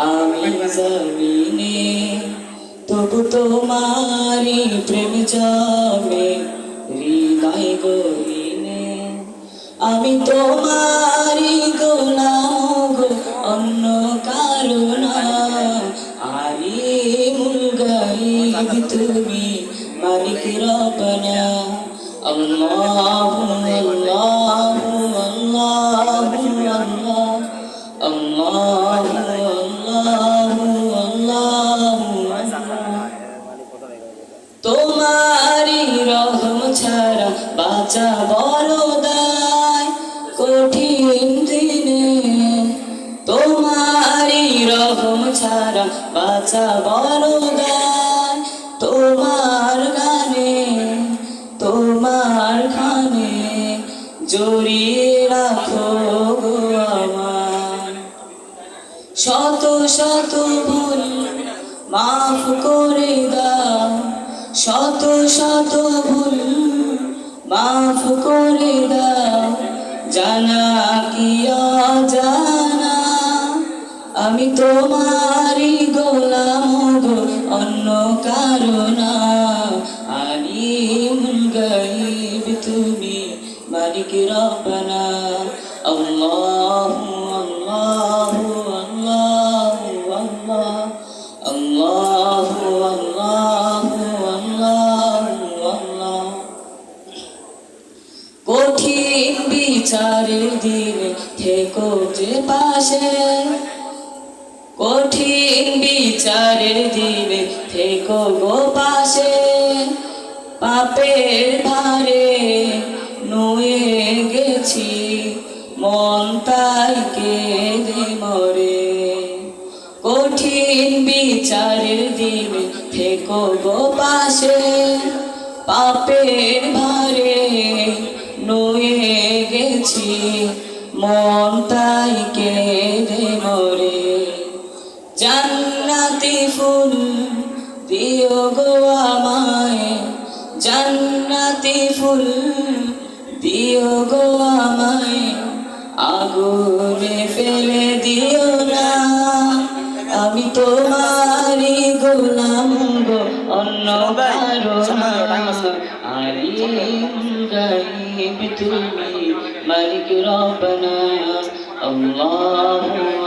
আমি জমিনে, তবু তোমারি প্রেম জমে, হৃদয় গহিনে। আমি তোমারি গোলাম অন্য কারণ আরি মুল তুমি মালিক রবনা আল্লাহু আল্লাহু। তোমারি রহম ছাড়া বাঁচা বড় কঠিন দিনে তোমারি রহম ছাড়া বাঁচা বড় দায়। তোমার গানে, তোমার খানে জড়িয়ে রাখো আমার শত শত ভুল মাফ করে দাও, শত শত ভুল মাফ করে দাও, জানা কি অজানা? আমি তোমারই গোলাম গো, অন্য কারণা আলিম গাইব তুমি, মালিক রব্বানা, আল্লাহু আল্লাহ কঠিন বিচারের দিনে থেকো পাশে। গো পাশে। পাপের ভারে নুয়ে গেছি মন তাই কঠিন বিচারের দিনে থেকো গো পাশে, পাপের ভারে নুয়ে গেছি, মন তাই কেঁদে মরে। জান্নাতি ফুল দিও গো আমায়, জান্নাতি ফুল দিও গো আমায়, আগুনে ফেলে দিও আমি তোমারই গোলাম গো অন্য কারও গাইব তুমি মালিক আল্লাহু আল্লাহু